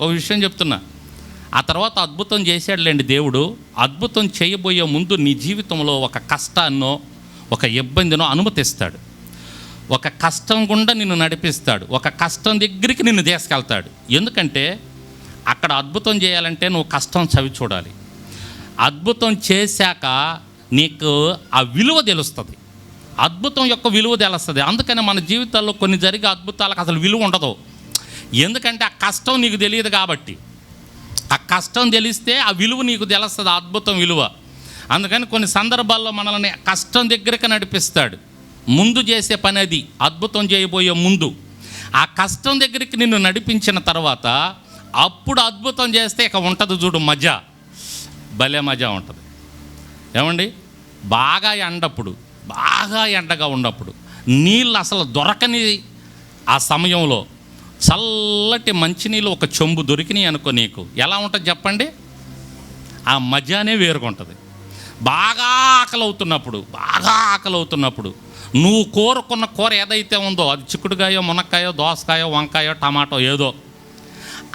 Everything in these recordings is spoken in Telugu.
ఒక విషయం చెప్తున్నా. ఆ తర్వాత అద్భుతం చేశాడులేండి దేవుడు. అద్భుతం చేయబోయే ముందు నీ జీవితంలో ఒక కష్టాన్నో ఒక ఇబ్బందినో అనుమతిస్తాడు. ఒక కష్టం గుండా నిన్ను నడిపిస్తాడు. ఒక కష్టం దగ్గరికి నిన్ను తీసుకెళ్తాడు. ఎందుకంటే అక్కడ అద్భుతం చేయాలంటే నువ్వు కష్టం చవి చూడాలి. అద్భుతం చేశాక నీకు ఆ విలువ తెలుస్తుంది. అద్భుతం యొక్క విలువ తెలుస్తుంది. అందుకని మన జీవితాల్లో కొన్ని జరిగే అద్భుతాలకు అసలు విలువ ఉండదు. ఎందుకంటే ఆ కష్టం నీకు తెలియదు కాబట్టి. ఆ కష్టం తెలిస్తే ఆ విలువ నీకు తెలుస్తుంది అద్భుతం విలువ. అందుకని కొన్ని సందర్భాల్లో మనల్ని కష్టం దగ్గరికి నడిపిస్తాడు. ముందు చేసే పని అది అద్భుతం చేయబోయే ముందు. ఆ కష్టం దగ్గరికి నిన్ను నడిపించిన తర్వాత అప్పుడు అద్భుతం చేస్తే ఇక ఉంటుంది చూడు మజా. భలే మజా ఉంటుంది. ఏమండి? బాగా ఎండప్పుడు బాగా ఎండగా ఉన్నప్పుడు నీళ్ళు అసలు దొరకని ఆ సమయంలో చల్లటి మంచినీళ్ళు ఒక చెంబు దొరికినాయి అనుకో నీకు. ఎలా ఉంటుంది చెప్పండి? ఆ మజానే వేరుగుంటుంది బాగా ఆకలి అవుతున్నప్పుడు బాగా ఆకలి అవుతున్నప్పుడు నువ్వు కోరుకున్న కూర ఏదైతే ఉందో అది చిక్కుడుకాయో మునక్కాయో దోసకాయో వంకాయో టమాటో ఏదో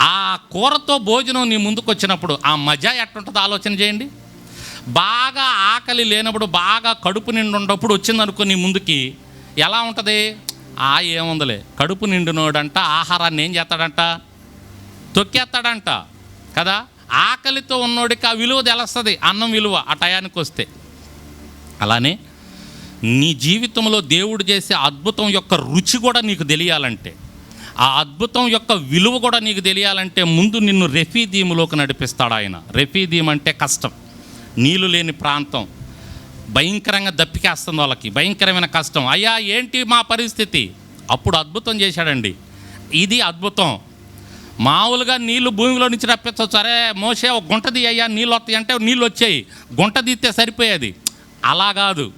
ఆ కూరతో భోజనం నీ ముందుకు వచ్చినప్పుడు ఆ మజా ఎట్టుంటుందో ఆలోచన చేయండి. బాగా ఆకలి లేనప్పుడు బాగా కడుపు నిండి వచ్చిందనుకో నీ ముందుకి ఎలా ఉంటుంది? ఆ ఏముందిలే? కడుపు నిండినోడంట ఆహారాన్ని ఏం చేస్తాడంట? తొక్కేస్తాడంట కదా? ఆకలితో ఉన్నోడికి ఆ విలువ తెలుస్తుంది అన్నం విలువ ఆ టయానికి వస్తే. అలానే నీ జీవితంలో దేవుడు చేసే అద్భుతం యొక్క రుచి కూడా నీకు తెలియాలంటే ఆ అద్భుతం యొక్క విలువ కూడా నీకు తెలియాలంటే ముందు నిన్ను రెఫీదీములోకి నడిపిస్తాడు ఆయన. రెఫీదీం అంటే కష్టం నీళ్ళు లేని ప్రాంతం భయంకరంగా దప్పికేస్తుంది వాళ్ళకి భయంకరమైన కష్టం. అయ్యా ఏంటి మా పరిస్థితి? అప్పుడు అద్భుతం చేశాడండి. ఇది అద్భుతం. మామూలుగా నీళ్ళు భూమిలో నుంచి రప్పించవచ్చు. అరే మోసే ఒక గుంట అయ్యా నీళ్ళు వస్తాయి అంటే నీళ్ళు వచ్చాయి. గుంట తీస్తే సరిపోయేది. అలా కాదు.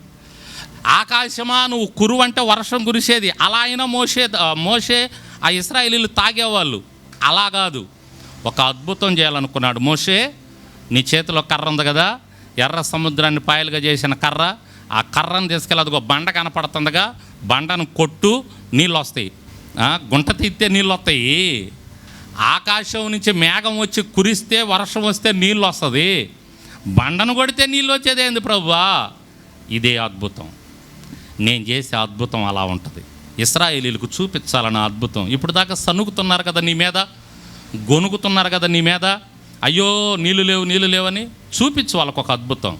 ఆకాశమా నువ్వు కురువు అంటే వర్షం కురిసేది. అలా అయినా మోసే మోసే ఆ ఇస్రాయేలీలు తాగేవాళ్ళు. అలా కాదు. ఒక అద్భుతం చేయాలనుకున్నాడు. మోసే నీ చేతిలో కర్ర ఉంది కదా ఎర్ర సముద్రాన్ని పాయలుగా చేసిన కర్ర ఆ కర్రను తీసుకెళ్ళి అదిగో బండ కనపడుతుందిగా బండను కొట్టు నీళ్ళు వస్తాయి గుంట తీస్తే నీళ్ళు వస్తాయి ఆకాశం నుంచి మేఘం వచ్చి కురిస్తే వర్షం వస్తే నీళ్ళు వస్తుంది బండను కొడితే నీళ్ళు వచ్చేదేంది ప్రభువా? ఇదే అద్భుతం. నేను చేసే అద్భుతం అలా ఉంటుంది. ఇస్రాయేలీలకు చూపించాలన్న అద్భుతం. ఇప్పుడు దాకా సనుగుతున్నారు కదా నీ మీద? గొనుగుతున్నారు కదా నీ మీద? అయ్యో నీళ్ళు లేవు నీళ్ళు లేవని చూపించు వాళ్ళకు ఒక అద్భుతం.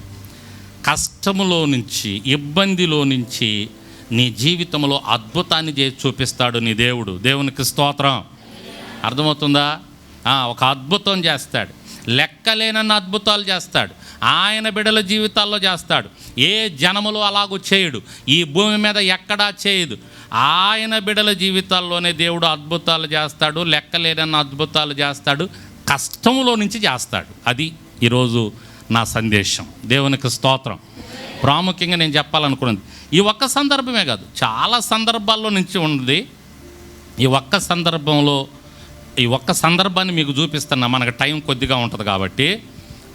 కష్టములో నుంచి ఇబ్బందిలో నుంచి నీ జీవితంలో అద్భుతాన్ని చేసి చూపిస్తాడు నీ దేవుడు. దేవునికి స్తోత్రం. అర్థమవుతుందా? ఒక అద్భుతం చేస్తాడు. లెక్కలేనన్న అద్భుతాలు చేస్తాడు. ఆయన బిడల జీవితాల్లో చేస్తాడు. ఏ జనములు అలాగూ చేయడు? ఈ భూమి మీద ఎక్కడా చేయదు. ఆయన బిడల జీవితాల్లోనే దేవుడు అద్భుతాలు చేస్తాడు లెక్కలేనన్న అద్భుతాలు చేస్తాడు. కష్టంలో నుంచి చేస్తాడు. అది ఈరోజు నా సందేశం. దేవునికి స్తోత్రం. ప్రాముఖ్యంగా నేను చెప్పాలనుకున్నది ఈ ఒక్క సందర్భమే కాదు చాలా సందర్భాల్లో నుంచి ఉంది ఈ ఒక్క సందర్భంలో ఈ ఒక్క సందర్భాన్ని మీకు చూపిస్తున్నా మనకు టైం కొద్దిగా ఉంటుంది కాబట్టి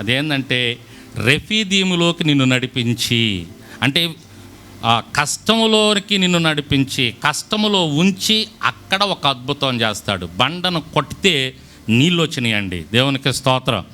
అదేంటంటే రెఫీదీములోకి నిన్ను నడిపించి అంటే ఆ కష్టములోకి నిన్ను నడిపించి కష్టములో ఉంచి అక్కడ ఒక అద్భుతం చేస్తాడు. బండను కొట్టితే నీళ్ళు వచ్చినాయండి. దేవునికి స్తోత్రం.